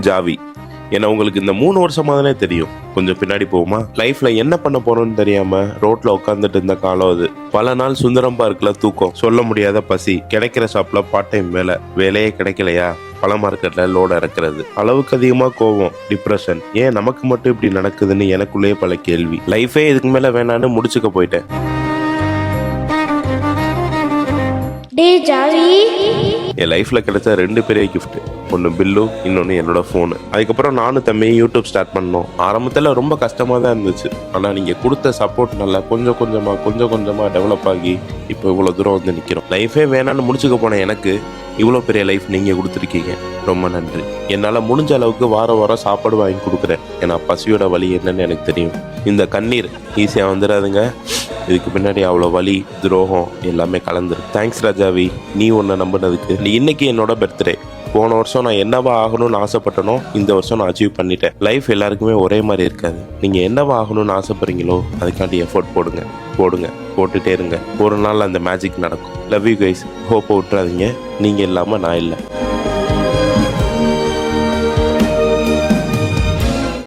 Xavi. ஏன்னா உங்களுக்கு இந்த மூணு வருஷமா தானே தெரியும். கொஞ்சம் பின்னாடி போகுமா லைஃப்ல என்ன பண்ண போறோம்னு தெரியாம ரோட்ல உட்காந்துட்டு இருந்த காலம் அது. பல நாள் சுந்தரம் பார்க்ல தூக்கம். சொல்ல முடியாத பசி. கிடைக்கிற ஷாப்ல பார்ட் டைம் வேலை. வேலையே கிடைக்கலையா? பழ மார்க்கெட்ல லோட இறக்குறது. அளவுக்கு அதிகமா கோவம் டிப்ரெஷன் ஏன் நமக்கு மட்டும் இப்படி நடக்குதுன்னு எனக்குள்ளேயே பல கேள்வி. லைஃபே இதுக்கு மேல வேணான்னு முடிச்சுக்க போயிட்டேன். டே ஜாவி. என் லைஃப்பில் கிடைச்ச ரெண்டு பெரிய கிஃப்ட்டு ஒன்று பில்லு இன்னொன்று என்னோட ஃபோனு அதுக்கப்புறம் நானும் தம்பி யூடியூப் ஸ்டார்ட் பண்ணோம். ஆரம்பத்தில் ரொம்ப கஷ்டமாக தான் இருந்துச்சு. ஆனால் நீங்கள் கொடுத்த சப்போர்ட் நல்லா கொஞ்சம் கொஞ்சமாக கொஞ்சம் கொஞ்சமாக டெவலப் ஆகி இப்போ இவ்வளோ தூரம் வந்து நிற்கிறோம் லைஃபே வேணான்னு முடிச்சுக்க போன எனக்கு இவ்வளோ பெரிய லைஃப் நீங்கள் கொடுத்துருக்கீங்க. ரொம்ப நன்றி. என்னால் முடிஞ்ச அளவுக்கு வாரம் வாரம் சாப்பாடு வாங்கி கொடுக்குறேன். ஏன்னா பசியோட வழி என்னன்னு எனக்கு தெரியும். இந்த கண்ணீர் ஈஸியாக வந்துடாதுங்க. இதுக்கு பின்னாடி அவ்வளோ வலி துரோகம் எல்லாமே கலந்துரு. தேங்க்ஸ் ராஜாவி நீ உன்னை நம்பினதுக்கு. நீ இன்னைக்கு என்னோட பர்த்டே போன வருஷம் நான் என்னவா ஆகணும்னு ஆசைப்பட்டனோ இந்த வருஷம் நான் அச்சீவ் பண்ணிட்டேன். லைஃப் எல்லாருக்குமே ஒரே மாதிரி இருக்காது. நீங்கள் என்னவா ஆகணும்னு ஆசைப்படுறீங்களோ அதுக்காண்டி எஃபோர்ட் போடுங்க போடுங்க போட்டுட்டே இருங்க. ஒரு நாள் அந்த மேஜிக் நடக்கும். லவ் யூ கைஸ் ஹோப்பை விட்டுறாதீங்க. நீங்கள் இல்லாமல் நான் இல்லை.